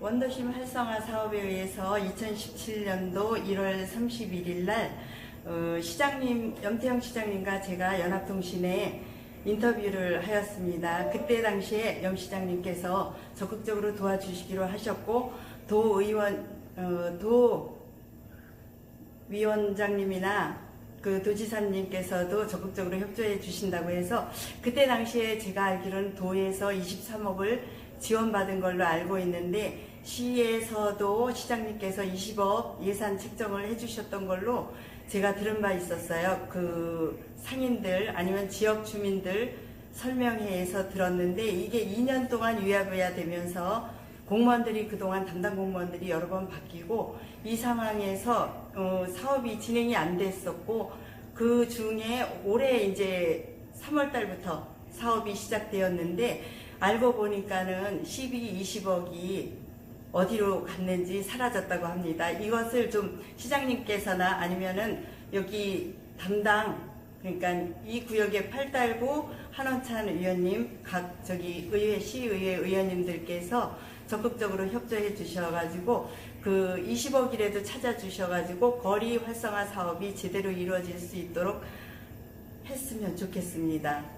원더심 활성화 사업에 의해서 2017년도 1월 31일 날 어, 시장님 염태영 시장님과 제가 연합통신에 인터뷰를 하였습니다. 그때 당시에 염 시장님께서 적극적으로 도와주시기로 하셨고 도 의원 어, 도 위원장님이나 그 도지사님께서도 적극적으로 협조해 주신다고 해서 그때 당시에 제가 알기로는 도에서 23억을 지원받은 걸로 알고 있는데 시에서도 시장님께서 20억 예산 책정을 해주셨던 걸로 제가 들은 바 있었어요. 그 상인들 아니면 지역 주민들 설명회에서 들었는데 이게 2년 동안 유야부야 되면서 공무원들이 그동안 담당 공무원들이 여러 번 바뀌고 이 상황에서 어, 사업이 진행이 안 됐었고 그 중에 올해 이제 3월 달부터 사업이 시작되었는데 알고 보니까는 12, 20억이 어디로 갔는지 사라졌다고 합니다. 이것을 좀 시장님께서나 아니면은 여기 담당 그러니까 이 구역의 팔달구 한원찬 의원님 각 저기 의회 시의회 의원님들께서 적극적으로 협조해 주셔가지고 그 20억이라도 찾아주셔가지고 거리 활성화 사업이 제대로 이루어질 수 있도록 했으면 좋겠습니다.